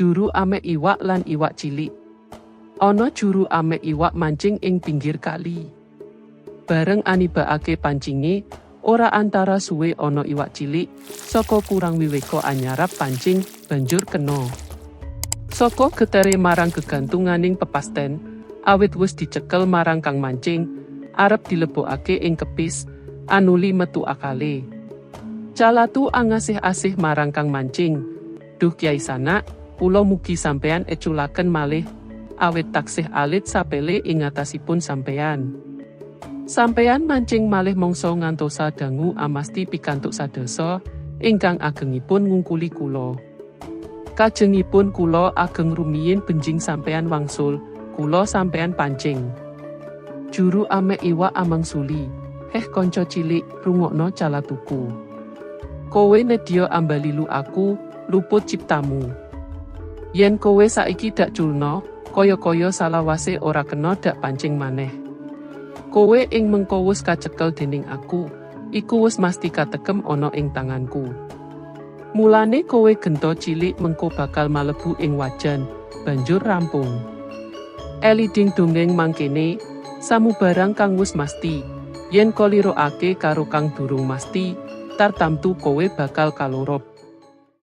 Juru ame iwak lan iwak cilik. Ana juru ame iwak mancing ing pinggir kali. Bareng anibakake pancinge, ora antara suwe ana iwak cilik, saka kurang wiweko anyarap pancing, banjur kena. Saka getere marang kegantunganing pepasten, awit wis dicekel marang kang mancing, arep dilebokake ing kepis, anuli metu akale. Calatu angasih-asih marang kang mancing. Duh kiai sanak, kula mugi sampeyan eculaken malih, awit taksih alit sapele ing atasipun sampeyan. Sampeyan mancing malih mongso ngantosa dangu amasti pikantuk sadasa, ingkang agengipun ngungkuli kula. Kajengipun kula ageng rumiyin benjing sampeyan wangsul, kula sampeyan pancing. Juru ame iwak amang suli, eh konco cilik, rungokno calatuku. Kowe nedya ambalilu aku, luput ciptamu. Yen kowe saiki dak culno, kaya-kaya salawase ora kena dak pancing maneh. Kowe ing mengko wis kacekel dening aku, iku wis mesti katekem ana ing tanganku. Mulane kowe gento cilik mengko bakal malebu ing wajan, banjur rampung. Eliding dongeng mangkene, samubarang kang wis masti, yen kolirokake karo kang durung masti, tartamtu kowe bakal kalorop.